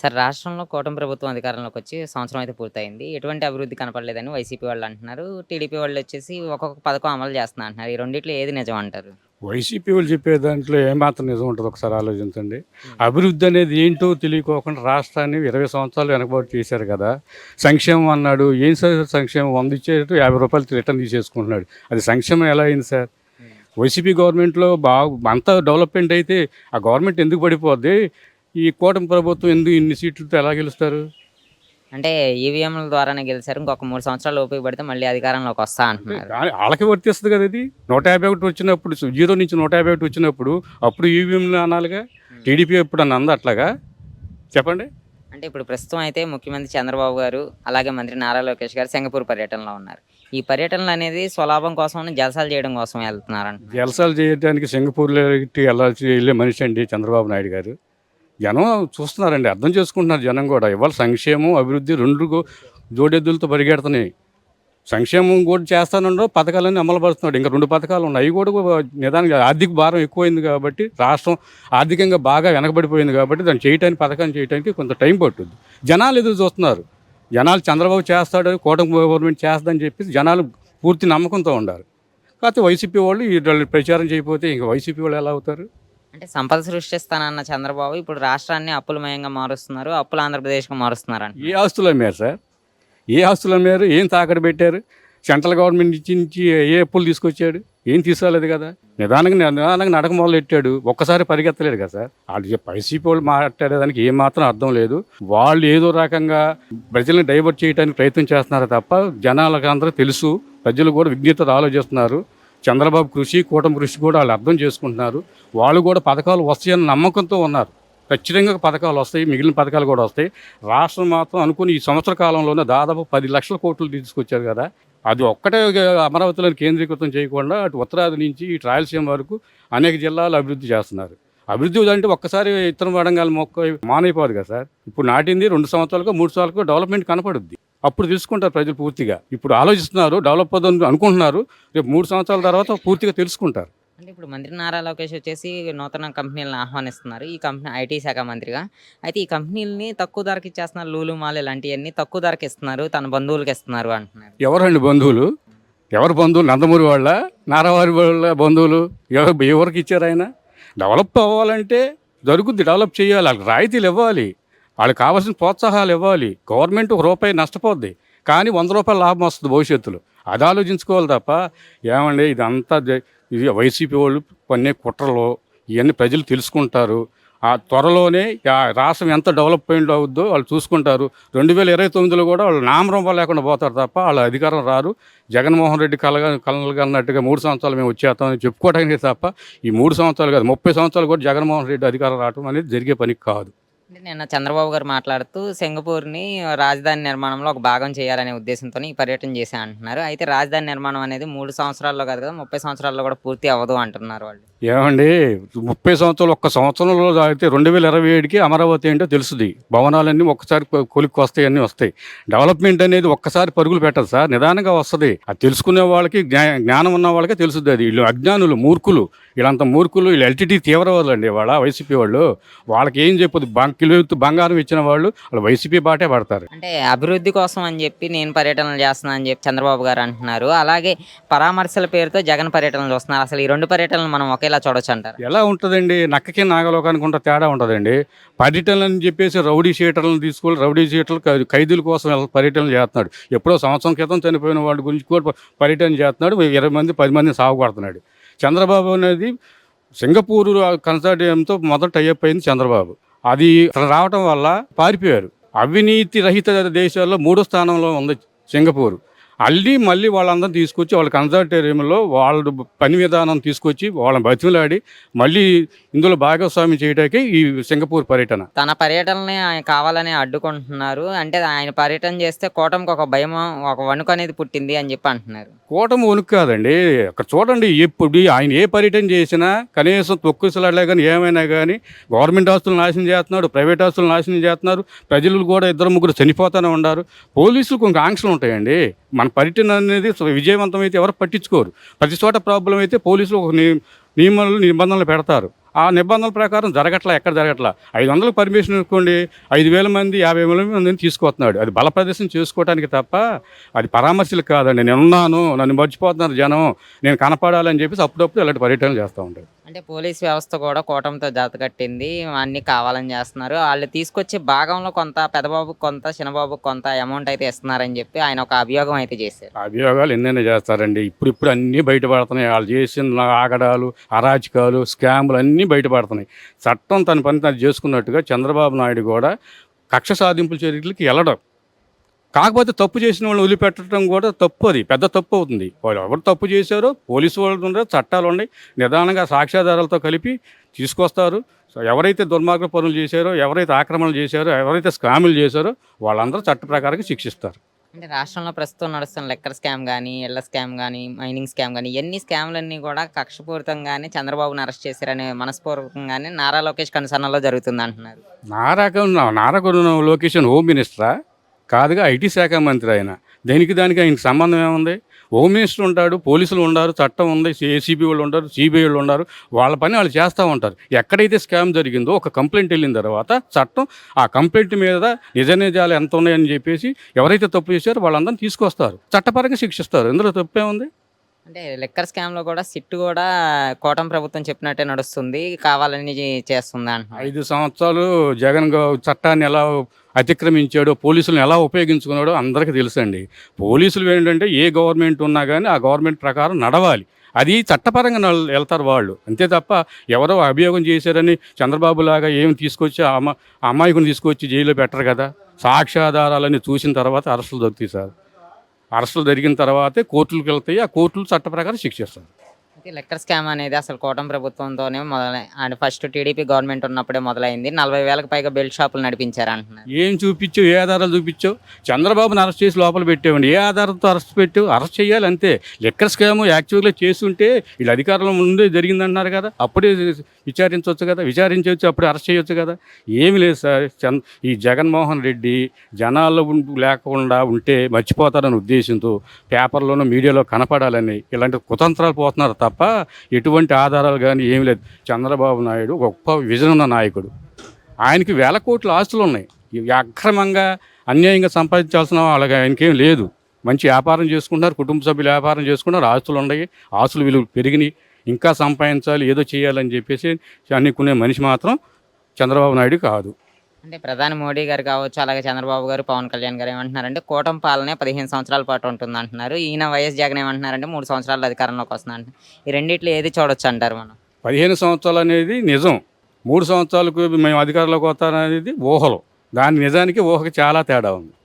Sir రాష్ట్రంలో కూటమి ప్రభుత్వం అధికారంలోకి వచ్చి సంవత్సరం అయితే పూర్తయింది. ఎటువంటి అభివృద్ధి కనపడలేదని వైసీపీ వాళ్ళు అంటున్నారు. టీడీపీ వాళ్ళు వచ్చేసి ఒక్కొక్క పథకం అమలు చేస్తున్నా అంటున్నారు. ఈ రెండిట్లో ఏది నిజం అంటారు? వైసీపీ వాళ్ళు చెప్పే దాంట్లో ఏమాత్రం నిజం ఉంటుంది ఒకసారి ఆలోచించండి. అభివృద్ధి అనేది ఏంటో తెలియకోకుండా రాష్ట్రాన్ని ఇరవై సంవత్సరాలు వెనకబాటు చేశారు కదా. సంక్షేమం అన్నాడు ఏం సార్ సంక్షేమం? వంద ఇచ్చేటట్టు యాభై రూపాయలు రిటర్న్ తీసేసుకుంటున్నాడు. అది సంక్షేమం ఎలా అయింది సార్? వైసీపీ గవర్నమెంట్లో బాగా అంత డెవలప్మెంట్ అయితే ఆ గవర్నమెంట్ ఎందుకు పడిపోద్ది? ఈ కూటమి ప్రభుత్వం ఎందుకు ఇన్ని సీట్లతో ఎలా గెలుస్తారు? అంటే ఈవీఎంల ద్వారానే గెలిచారు. ఇంకొక మూడు సంవత్సరాలు ఓపిక పడితే మళ్ళీ అధికారంలోకి వస్తా అంటున్నారు. వాళ్ళకి వర్తిస్తుంది కదా ఇది. నూట యాభై ఒకటి వచ్చినప్పుడు జీరో నుంచి నూట యాభై ఒకటి వచ్చినప్పుడు అప్పుడు ఈవీఎంలు అనాలిగా? టీడీపీ ఎప్పుడు అని అంద అట్లాగా? చెప్పండి. అంటే ఇప్పుడు ప్రస్తుతం అయితే ముఖ్యమంత్రి చంద్రబాబు గారు అలాగే మంత్రి నారా లోకేష్ గారు సింగపూర్ పర్యటనలో ఉన్నారు. ఈ పర్యటనలు అనేది స్వలాభం కోసం జలసాలు చేయడం కోసం వెళ్తున్నారంట జలసాలు చేయడానికి సింగపూర్లో వెళ్ళాల్సి వెళ్ళే మనిషి అండి చంద్రబాబు నాయుడు గారు. జనం చూస్తున్నారండి అర్థం చేసుకుంటున్నారు జనం కూడా. ఇవాళ సంక్షేమం అభివృద్ధి రెండు జోడెద్దులతో పరిగెడుతున్నాయి. సంక్షేమం కూడా చేస్తానండో పథకాలన్నీ అమలుపరుస్తున్నాడు ఇంకా రెండు పథకాలు ఉన్నాయి అవి కూడా నిదానంగా ఆర్థిక భారం ఎక్కువైంది కాబట్టి రాష్ట్రం ఆర్థికంగా బాగా వెనకబడిపోయింది కాబట్టి దాన్ని చేయటానికి పథకాన్ని చేయడానికి కొంత టైం పట్టుద్ది. జనాలు ఎదురు చూస్తున్నారు. జనాలు చంద్రబాబు చేస్తాడు కూటమి గవర్నమెంట్ చేస్తుందని చెప్పి జనాలు పూర్తి నమ్మకంతో ఉండాలి. కాకపోతే వైసీపీ వాళ్ళు వీళ్ళు ప్రచారం చేయకపోతే ఇంకా వైసీపీ వాళ్ళు ఎలా అవుతారు? అంటే సంపద సృష్టిస్తానన్న చంద్రబాబు ఇప్పుడు రాష్ట్రాన్ని అప్పులమయంగా మారుస్తున్నారు అప్పులు ఆంధ్రప్రదేశ్గా మారుస్తున్నారు ఏ ఆస్తులు అమ్మారు సార్? ఏ ఆస్తులు అమ్మారు ఏం తాకట్టు పెట్టారు? సెంట్రల్ గవర్నమెంట్ నుంచి నుంచి ఏ అప్పులు తీసుకొచ్చాడు? ఏం తీసుకోలేదు కదా? నిదానంగా నిదానంగా నడక మొదలు పెట్టాడు ఒక్కసారి పరిగెత్తలేడు కదా సార్. వాళ్ళు వైసీపీ వాళ్ళు మాట్లాడేదానికి ఏమాత్రం అర్థం లేదు. వాళ్ళు ఏదో రకంగా ప్రజల్ని డైవర్ట్ చేయడానికి ప్రయత్నం చేస్తున్నారు తప్ప జనాలకు అందరూ తెలుసు. ప్రజలు కూడా విజ్ఞతతో ఆలోచిస్తున్నారు. చంద్రబాబు కృషి కూటమి కృషి కూడా వాళ్ళు అర్థం చేసుకుంటున్నారు. వాళ్ళు కూడా పథకాలు వస్తాయని నమ్మకంతో ఉన్నారు. ఖచ్చితంగా పథకాలు వస్తాయి మిగిలిన పథకాలు కూడా వస్తాయి. రాష్ట్రం మాత్రం అనుకుని ఈ సంవత్సర కాలంలోనే దాదాపు పది లక్షల కోట్లు తీసుకొచ్చారు కదా. అది ఒక్కటే అమరావతిలో కేంద్రీకృతం చేయకుండా అటు ఉత్తరాది నుంచి ఇటు రాయలసీమ వరకు అనేక జిల్లాలు అభివృద్ధి చేస్తున్నారు. అభివృద్ధి అంటే ఒక్కసారి ఇతర వడంగాల మొక్క మానైపోదు కదా సార్. ఇప్పుడు నాటింది రెండు సంవత్సరాలకు మూడు సంవత్సరాలకు డెవలప్మెంట్ కనపడుద్ది. అప్పుడు తెలుసుకుంటారు ప్రజలు పూర్తిగా. ఇప్పుడు ఆలోచిస్తున్నారు డెవలప్ అవుతుంది అనుకుంటున్నారు. రేపు మూడు సంవత్సరాల తర్వాత పూర్తిగా తెలుసుకుంటారు. అంటే ఇప్పుడు మంత్రి నారా లోకేష్ వచ్చేసి నూతన కంపెనీలను ఆహ్వానిస్తున్నారు. ఈ కంపెనీ ఐటీ శాఖ మంత్రిగా. అయితే ఈ కంపెనీలని తక్కువ ధరకి ఇచ్చేస్తున్నారు. లూలు మాల్ ఇలాంటివన్నీ తక్కువ ధరకి ఇస్తున్నారు. తన బంధువులకి ఇస్తున్నారు అంటున్నారు. ఎవరండి బంధువులు? ఎవరు బంధువులు? నందమూరి వాళ్ళ నారావారి వాళ్ళ బంధువులు? ఎవరు ఎవరికి ఇచ్చారు ఆయన? డెవలప్ అవ్వాలంటే జరుగుద్ది డెవలప్ చేయాలి. వాళ్ళకి రాయితీలు ఇవ్వాలి. వాళ్ళకి కావాల్సిన ప్రోత్సాహాలు ఇవ్వాలి. గవర్నమెంట్ ఒక రూపాయి నష్టపోద్ది. కానీ వంద రూపాయల లాభం వస్తుంది భవిష్యత్తులో. అది ఆలోచించుకోవాలి తప్ప ఏమండి ఇదంతా ఇది వైసీపీ వాళ్ళు కొన్ని కుట్రలు ఇవన్నీ ప్రజలు తెలుసుకుంటారు. ఆ త్వరలోనే ఆ రాష్ట్రం ఎంత డెవలప్మెంట్ అవుద్దో వాళ్ళు చూసుకుంటారు. రెండు వేల ఇరవై తొమ్మిదిలో కూడా వాళ్ళు నామరంభం లేకుండా పోతారు తప్ప వాళ్ళు అధికారం రారు. జగన్మోహన్ రెడ్డి కలగా కలలుగా అన్నట్టుగా మూడు సంవత్సరాలు మేము వచ్చేస్తామని చెప్పుకోవడానికి తప్ప ఈ మూడు సంవత్సరాలు కాదు ముప్పై సంవత్సరాలు కూడా జగన్మోహన్ రెడ్డి అధికారం రావడం అనేది జరిగే పని కాదు. నిన్న చంద్రబాబు గారు మాట్లాడుతూ సింగపూర్ని రాజధాని నిర్మాణంలో ఒక భాగం చేయాలనే ఉద్దేశంతో ఈ పర్యటన చేశా అంటున్నారు. అయితే రాజధాని నిర్మాణం అనేది మూడు సంవత్సరాల్లో కాదు కదా ముప్పై సంవత్సరాల్లో కూడా పూర్తి అవ్వదు అంటున్నారు వాళ్ళు. ఏమండి ముప్పై సంవత్సరాలు ఒక్క సంవత్సరంలో అయితే రెండు వేల ఇరవై ఏడుకి అమరావతి ఏంటో తెలుస్తుంది భవనాలన్నీ ఒక్కసారి కొలిక్కి వస్తాయి అన్నీ వస్తాయి. డెవలప్మెంట్ అనేది ఒక్కసారి పరుగులు పెట్టదు సార్ నిదానంగా వస్తుంది. అది తెలుసుకునే వాళ్ళకి జ్ఞా జ్ఞానం ఉన్న వాళ్ళకి తెలుస్తుంది అది. వీళ్ళు అజ్ఞానులు మూర్ఖులు. వీళ్ళంత మూర్ఖులు వీళ్ళు ఎల్టీటీ తీవ్రవాదులు అండి వాళ్ళ వైసీపీ వాళ్ళు. వాళ్ళకి ఏం చెప్పదు బంక్ కిలో ఎత్తు బంగారం ఇచ్చిన వాళ్ళు వాళ్ళు వైసీపీ బాటే పడతారు. అంటే అభివృద్ధి కోసం అని చెప్పి నేను పర్యటనలు చేస్తున్నా అని చెప్పి చంద్రబాబు గారు అంటున్నారు. అలాగే పరామర్శల పేరుతో జగన్ పర్యటనలు చూస్తున్నారు. అసలు ఈ రెండు పర్యటనలు మనం ఒకేలా చూడొచ్చు అంటారు? ఎలా ఉంటుందండి? నక్కకి నాగలోకానికి ఉంటే తేడా ఉంటుందండి పర్యటనలు అని చెప్పేసి రౌడీ షీటర్లను తీసుకొని రౌడీ షీటర్లు ఖైదీల కోసం వెళ్ళ- పర్యటనలు చేస్తున్నాడు. ఎప్పుడో సంవత్సరం క్రితం చనిపోయిన వాడి గురించి కూడా పర్యటన చేస్తున్నాడు. ఇరవై మంది పది మందిని సాగుపడుతున్నాడు చంద్రబాబు అనేది సింగపూర్ కన్సార్టియంతో మొదట టైఅప్ అయింది చంద్రబాబు. అది రావటం వల్ల పారిపోయారు. అవినీతి రహిత దేశాల్లో మూడో స్థానంలో ఉంది సింగపూర్. అల్లి మళ్ళీ వాళ్ళందరూ తీసుకొచ్చి వాళ్ళ కన్సల్టేరియంలో వాళ్ళ పని విధానం తీసుకొచ్చి వాళ్ళని బతిమలాడి మళ్ళీ ఇందులో భాగస్వామ్యం చేయడానికి ఈ సింగపూర్ పర్యటన. తన పర్యటనని ఆయన కావాలని అడ్డుకుంటున్నారు. అంటే ఆయన పర్యటన చేస్తే కూటమికి ఒక భయం ఒక వణుకు అనేది పుట్టింది అని చెప్పి అంటున్నారు. కూటమి వణుకు కాదండి. అక్కడ చూడండి ఎప్పుడు ఆయన ఏ పర్యటన చేసినా కనీసం తొక్కుసలాడలే కానీ ఏమైనా కానీ గవర్నమెంట్ ఆస్తులు నాశనం చేస్తున్నాడు ప్రైవేట్ ఆస్తులు నాశనం చేస్తున్నారు. ప్రజలు కూడా ఇద్దరు ముగ్గురు చనిపోతూనే ఉన్నారు. పోలీసులకు కొంచెం ఆంక్షలు ఉంటాయండి. మన పర్యటన అనేది విజయవంతం అయితే ఎవరు పట్టించుకోరు. ప్రతి చోట ప్రాబ్లం అయితే పోలీసులు ఒక ని- నియమాలు నిబంధనలు పెడతారు. ఆ నిబంధనల ప్రకారం జరగట్లా ఎక్కడ జరగట్లా? ఐదు వందలకు పర్మిషన్ ఇవ్వండి ఐదు వేల మంది యాభై వేల మందిని తీసుకొస్తున్నాడు. అది బల ప్రదర్శన చేసుకోవడానికి తప్ప అది పరామర్శలు కాదండి. నేను ఉన్నాను నన్ను మర్చిపోతున్నారు జనం. నేను కనపడాలని చెప్పేసి అప్పుడప్పుడు ఇలాంటి పర్యటనలు చేస్తూ ఉంటాడు అంటే పోలీస్ వ్యవస్థ కూడా కూటమితో జాత కట్టింది. అన్ని కావాలని చేస్తున్నారు. వాళ్ళు తీసుకొచ్చే భాగంలో కొంత పెదబాబు కొంత చిన్నబాబు కొంత అమౌంట్ అయితే ఇస్తున్నారని చెప్పి ఆయన ఒక అభియోగం అయితే చేశారు. అభియోగాలు ఎన్నైనా చేస్తారండి. ఇప్పుడు ఇప్పుడు అన్నీ బయటపడుతున్నాయి. వాళ్ళు చేసిన ఆగడాలు అరాచకాలు స్కాములు అన్నీ బయటపడుతున్నాయి. చట్టం తన పని తను చేసుకున్నట్టుగా చంద్రబాబు నాయుడు కూడా కక్ష సాధింపుల చర్యలకి వెళ్ళడం కాకపోతే తప్పు చేసిన వాళ్ళని వదిలిపెట్టడం కూడా తప్పు అది. పెద్ద తప్పు అవుతుంది. వాళ్ళు ఎవరు తప్పు చేశారో పోలీసు వాళ్ళు ఉన్నారు చట్టాలు ఉన్నాయి. నిదానంగా సాక్ష్యాధారాలతో కలిపి తీసుకొస్తారు. ఎవరైతే దుర్మార్గ పనులు చేశారో ఎవరైతే ఆక్రమణలు చేశారో ఎవరైతే స్కాములు చేశారో వాళ్ళందరూ చట్ట ప్రకారంగా శిక్షిస్తారు. అంటే రాష్ట్రంలో ప్రస్తుతం నడుస్తున్న లెక్కర్ స్కామ్ కానీ ఎల్ల స్కామ్ కానీ మైనింగ్ స్కామ్ కానీ ఎన్ని స్కామ్లన్నీ కూడా కక్షపూరితంగానే చంద్రబాబును అరెస్ట్ చేశారనే మనస్పూర్వకంగానే నారా లోకేష్ కన్సర్న్లో జరుగుతుంది అంటున్నారు. నారాక నారకు లొకేషన్ హోమ్ మినిస్టరా? కాదుగా ఐటీ శాఖ మంత్రి ఆయన. దేనికి దానికి ఆయనకు సంబంధం ఏముంది? హోమ్ మినిస్టర్ ఉంటాడు పోలీసులు ఉండారు చట్టం ఉంది ఏసీబీ వాళ్ళు ఉంటారు సిబిఐ వాళ్ళు ఉన్నారు వాళ్ళ పని వాళ్ళు చేస్తూ ఉంటారు. ఎక్కడైతే స్కామ్ జరిగిందో ఒక కంప్లైంట్ వెళ్ళిన తర్వాత చట్టం ఆ కంప్లైంట్ మీద నిజ నిజాలు ఎంత ఉన్నాయని చెప్పేసి ఎవరైతే తప్పు చేశారో వాళ్ళందరినీ తీసుకొస్తారు. చట్టపరంగా శిక్షిస్తారు. ఇందులో తప్పే ఉంది అంటే లెక్కర్ స్కామ్లో కూడా సిట్ కూడా కోటం ప్రభుత్వం చెప్పినట్టే నడుస్తుంది. కావాలని చేస్తుంది అంటున్నారు. ఐదు సంవత్సరాలు జగన్ గౌ- చట్టాన్ని ఎలా అతిక్రమించాడో పోలీసులను ఎలా ఉపయోగించుకున్నాడో అందరికీ తెలుసండి. పోలీసులు ఏంటంటే ఏ గవర్నమెంట్ ఉన్నా కానీ ఆ గవర్నమెంట్ ప్రకారం నడవాలి. అది చట్టపరంగా వెళ్తారు వాళ్ళు. అంతే తప్ప ఎవరో అభియోగం చేశారని చంద్రబాబు లాగా ఏం తీసుకొచ్చి ఆ అమ్మ ఆ అమ్మాయికుని తీసుకొచ్చి జైల్లో పెట్టరు కదా. సాక్ష్యాధారాలన్నీ చూసిన తర్వాత అరెస్టులు దొరుకుతాయి సార్. అరెస్టులు జరిగిన తర్వాతే కోర్టులకు వెళ్తాయి ఆ కోర్టులు చట్ట ప్రకారం శిక్షిస్తారు అయితే లెక్కర్ స్కామ్ అనేది అసలు కూటమి ప్రభుత్వంతోనే మొదలై అండ్ ఫస్ట్ టీడీపీ గవర్నమెంట్ ఉన్నప్పుడే మొదలైంది. నలభై వేలకు పైగా బెల్ట్ షాపులు నడిపించారు అంటున్నారు ఏం చూపించావు? ఏ ఆధారాలు చూపించావు? చంద్రబాబుని అరెస్ట్ చేసి లోపల పెట్టావండి. ఏ ఆధారంతో అరెస్ట్ పెట్టావు అరెస్ట్ చేయాలి అంతే. లెక్కర్ స్కామ్ యాక్చువల్గా చేస్తుంటే వీళ్ళు అధికారంలో ముందే జరిగిందన్నారు కదా. అప్పుడే విచారించవచ్చు కదా? విచారించవచ్చు అప్పుడు అరెస్ట్ చేయొచ్చు కదా? ఏమి లేదు సార్. చంద్ ఈ జగన్మోహన్ రెడ్డి జనాల్లో లేకుండా ఉంటే మర్చిపోతారనే ఉద్దేశంతో పేపర్లోనూ మీడియాలో కనపడాలని ఇలాంటి కుతంత్రాలు పోతున్నారు తప్ప ఎటువంటి ఆధారాలు కానీ ఏమి లేదు. చంద్రబాబు నాయుడు గొప్ప విజన్ ఉన్న నాయకుడు. ఆయనకి వేల కోట్ల ఆస్తులు ఉన్నాయి. అక్రమంగా అన్యాయంగా సంపాదించాల్సిన వాళ్ళకి ఆయనకేం లేదు. మంచి వ్యాపారం చేసుకుంటున్నారు కుటుంబ సభ్యులు వ్యాపారం చేసుకున్నారు ఆస్తులు ఉన్నాయి. ఆస్తులు విలువ పెరిగినాయి. ఇంకా సంపాదించాలి ఏదో చేయాలని చెప్పేసి అనుకునే మనిషి మాత్రం చంద్రబాబు నాయుడు కాదు. అంటే ప్రధాని మోడీ గారు కావచ్చు అలాగే చంద్రబాబు గారు పవన్ కళ్యాణ్ గారు ఏమంటున్నారంటే కూటమి పాలనే పదిహేను సంవత్సరాల పాటు ఉంటుంది అంటున్నారు ఈయన వైఎస్ జగన్ ఏమంటున్నారంటే మూడు సంవత్సరాలు అధికారంలోకి వస్తుంది అంటున్నారు ఈ రెండిట్లో ఏది చూడొచ్చు అంటారు మనం? పదిహేను సంవత్సరాలు అనేది నిజం. మూడు సంవత్సరాలకు మేము అధికారంలోకి వస్తారనేది ఊహలు. దాని నిజానికి ఊహకి చాలా తేడా ఉంది.